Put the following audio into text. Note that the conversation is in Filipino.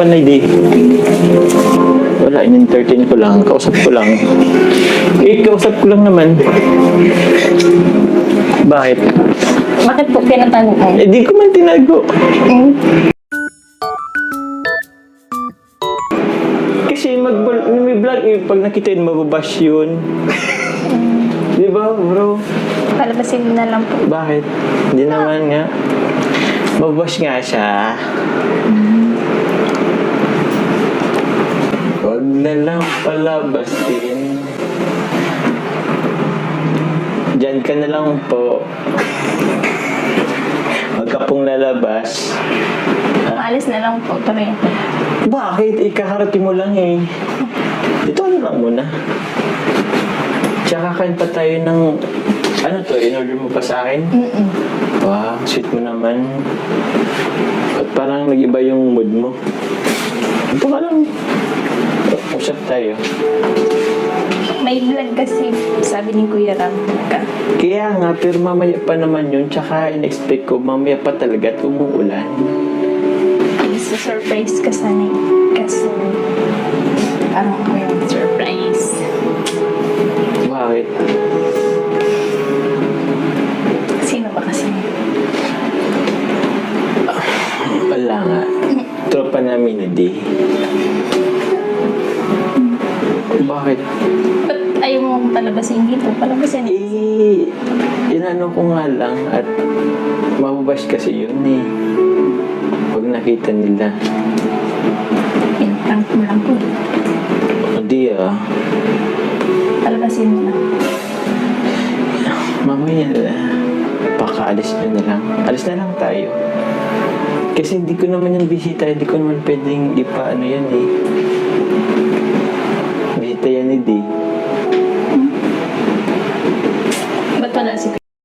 usapan na hindi. Wala, in-entertain ko lang. Kausap ko lang. Eh, kausap ko lang naman. Bakit? Bakit po tinatanong mo? Eh, di ko man tinago. Hmm? Kasi mag may vlog eh, pag nakita yun, mababash yun. Di ba, bro? Palabasin na lang po. Bakit? Hindi naman nga. Mababash nga siya. Huwag na lang palabasin. Diyan ka na lang po. Huwag ka pong lalabas. Maalis na lang po. Tuloy. Bakit? Ikakarating mo lang eh. Dito ano lang muna. Tsaka kain pa tayo ng... Ano to? In-order mo pa sa akin? Mm-mm. Wow, sweet mo naman. At parang nag-iba yung mood mo. Ito ka lang. Usap tayo. May vlog kasi, sabi ni Kuya Ram. Ka. Kaya nga, pero mamaya pa naman yun. Tsaka in-expect ko, mamaya pa talaga at umuulan. Sa surprise ka sana eh. Kasi, parang ako yung surprise. Bakit? Sino ba kasi? Wala nga. Tropa namin na di. Bakit? Ba't ayaw mo palabasin dito? Palabasin. Eh, inano ko nga lang at mababash kasi yun eh. Pag nakita nila. Pinaprank mo lang po. Hindi ah. Palabasin mo lang. Mamaya na. Pakaalis nyo na lang. Alis na lang tayo. Kasi hindi ko naman yung bisita. Hindi ko naman pwedeng ipaano yan eh. Bisita yan ni D.